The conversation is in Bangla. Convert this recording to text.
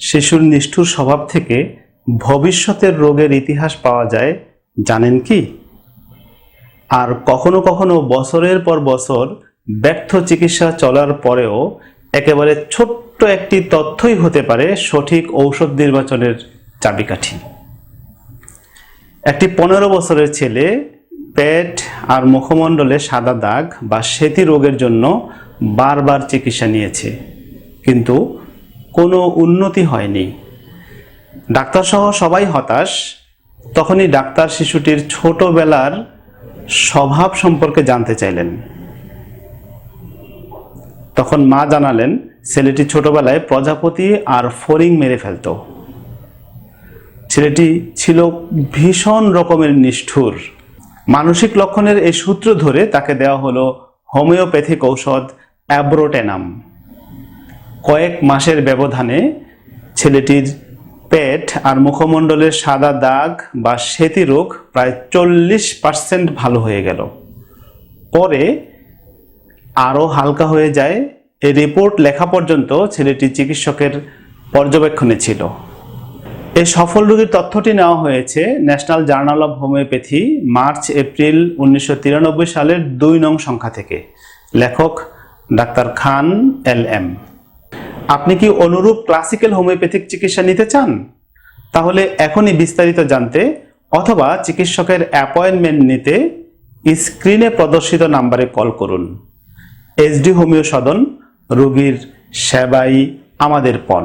শিশুর নিষ্ঠুর স্বভাব থেকে ভবিষ্যতের রোগের ইতিহাস পাওয়া যায়, জানেন কি? আর কখনো কখনো বছরের পর বছর ব্যর্থ চিকিৎসা চলার পরেও একেবারে ছোট্ট একটি তথ্যই হতে পারে সঠিক ঔষধ নির্বাচনের চাবিকাঠি। একটি পনেরো বছরের ছেলে পেট আর মুখমণ্ডলে সাদা দাগ বা সেতি রোগের জন্য বারবার চিকিৎসা নিয়েছে। কিন্তু কোনো উন্নতি হয়নি। ডাক্তারসহ সবাই হতাশ। তখনই ডাক্তার শিশুটির ছোটবেলার স্বভাব সম্পর্কে জানতে চাইলেন। তখন মা জানালেন, ছেলেটি ছোটবেলায় প্রজাপতি আর ফড়িং মেরে ফেলতো। ছেলেটি ছিল ভীষণ রকমের নিষ্ঠুর। মানসিক লক্ষণের এই সূত্র ধরে তাকে দেওয়া হলো হোমিওপ্যাথিক ঔষধ অ্যাব্রোটেনাম। কয়েক মাসের ব্যবধানে ছেলেটির পেট আর মুখমণ্ডলের সাদা দাগ বা সেতি রোগ প্রায় চল্লিশ পার্সেন্ট ভালো হয়ে গেল। পরে আরও হালকা হয়ে যায়। এই রিপোর্ট লেখা পর্যন্ত ছেলেটি চিকিৎসকের পর্যবেক্ষণে ছিল। এই সফল রোগীর তথ্যটি নেওয়া হয়েছে national journal of homeopathy, March, April উনিশশো তিরানব্বই সালের দুই নং সংখ্যা থেকে। লেখক ডাক্তার খান এল এম। আপনি কি অনুরূপ ক্লাসিক্যাল হোমিওপ্যাথিক চিকিৎসা নিতে চান? তাহলে এখনই বিস্তারিত জানতে অথবা চিকিৎসকের অ্যাপয়েন্টমেন্ট নিতে স্ক্রিনে প্রদর্শিত নাম্বারে কল করুন। এসডি হোমিও সদন রোগীর সেবাই আমাদের পণ।